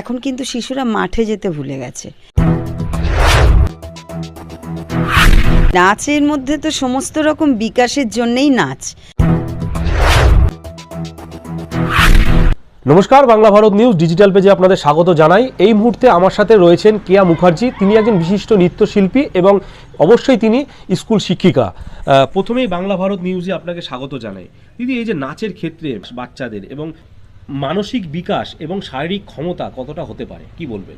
এখন কিন্তু শিশুরা মাঠে যেতে ভুলে গেছে। নাচের মধ্যে তো সমস্ত রকম বিকাশের জন্যেই নাচ। নমস্কার, বাংলা ভারত নিউজ ডিজিটাল পেজে আপনাদের স্বাগত জানাই। এই মুহূর্তে আমার সাথে রয়েছেন কেয়া মুখার্জি। তিনি একজন বিশিষ্ট নৃত্যশিল্পী এবং অবশ্যই তিনি স্কুল শিক্ষিকা। প্রথমেই বাংলা ভারত নিউজে আপনাকে স্বাগত জানাই। দিদি, এই যে নাচের ক্ষেত্রে বাচ্চাদের এবং মানসিক বিকাশ এবং শারীরিক ক্ষমতা কতটা হতে পারে? কি বলবেন?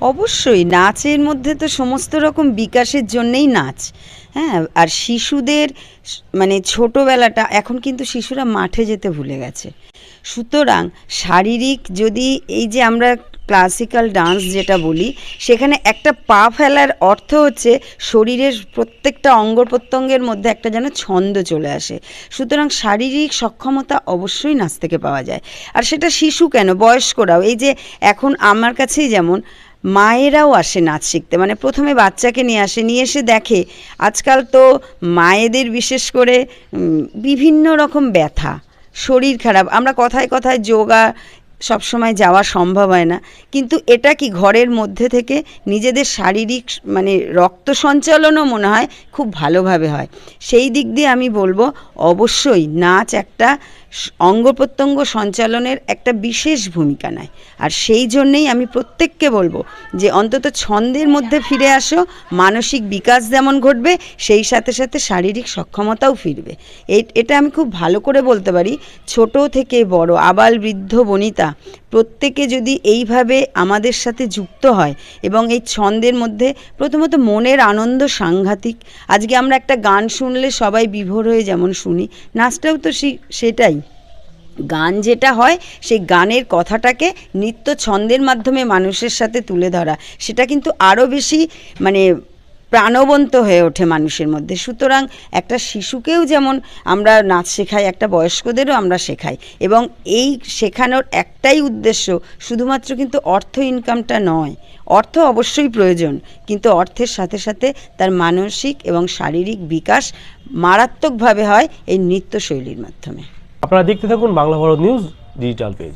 অবশ্যই, নাচের মধ্যে তো সমস্ত রকম বিকাশের জন্যেই নাচ। হ্যাঁ আর শিশুদের মানে ছোটোবেলাটা, এখন কিন্তু শিশুরা মাঠে যেতে ভুলে গেছে। সুতরাং শারীরিক যদি এই যে আমরা ক্লাসিক্যাল ডান্স যেটা বলি, সেখানে একটা পা ফেলার অর্থ হচ্ছে শরীরের প্রত্যেকটা অঙ্গ প্রত্যঙ্গের মধ্যে একটা যেন ছন্দ চলে আসে। সুতরাং শারীরিক সক্ষমতা অবশ্যই নাচ থেকে পাওয়া যায়। আর সেটা শিশু কেন? বয়স্করাও। এই যে এখন আমার কাছেই যেমন মায়েরাও আসে নাচ শিখতে। মানে প্রথমে বাচ্চাকে নিয়ে আসে, নিয়ে এসে দেখে। আজকাল তো মায়েদের বিশেষ করে বিভিন্ন রকম ব্যথা, শরীর খারাপ। আমরা কথায় কথায় যোগা সবসময় যাওয়া সম্ভব হয় না। কিন্তু এটা কি ঘরের মধ্যে থেকে নিজেদের শারীরিক মানে রক্ত সঞ্চালনও মনে হয় খুব ভালোভাবে হয়। সেই দিক দিয়ে আমি বলব, অবশ্যই নাচ একটা অঙ্গ প্রত্যঙ্গ সঞ্চালনের একটা বিশেষ ভূমিকা নেয়। আর সেই জন্যেই আমি প্রত্যেককে বলব যে, অন্তত ছন্দের মধ্যে ফিরে আসো, মানসিক বিকাশ যেমন ঘটবে, সেই সাথে সাথে শারীরিক সক্ষমতাও ফিরবে। এটা আমি খুব ভালো করে বলতে পারি। ছোট থেকে বড়, আবাল বৃদ্ধ, বনিতা প্রত্যেকে যদি এইভাবে আমাদের সাথে যুক্ত হয় এবং এই ছন্দের মধ্যে প্রথমত মনের আনন্দ সাংঘাতিক। আজকে আমরা একটা গান শুনলে সবাই বিভোর হয়ে যেমন শুনি, নাচটাও তো সেটাই। গান যেটা হয়, সেই গানের কথাটাকে নৃত্য ছন্দের মাধ্যমে মানুষের সাথে তুলে ধরা। সেটা কিন্তু আরও বেশি মানে প্রাণবন্ত হয়ে ওঠে মানুষের মধ্যে। সুতরাং একটা শিশুকেও যেমন আমরা নাচ শেখাই, একটা বয়স্কদেরও আমরা শেখাই। এবং এই শেখানোর একটাই উদ্দেশ্য শুধুমাত্র কিন্তু অর্থ ইনকামটা নয়। অর্থ অবশ্যই প্রয়োজন, কিন্তু অর্থের সাথে সাথে তার মানসিক এবং শারীরিক বিকাশ মারাত্মকভাবে হয় এই নৃত্যশৈলীর মাধ্যমে। আপনারা দেখতে থাকুন Bangla Bharat news digital page.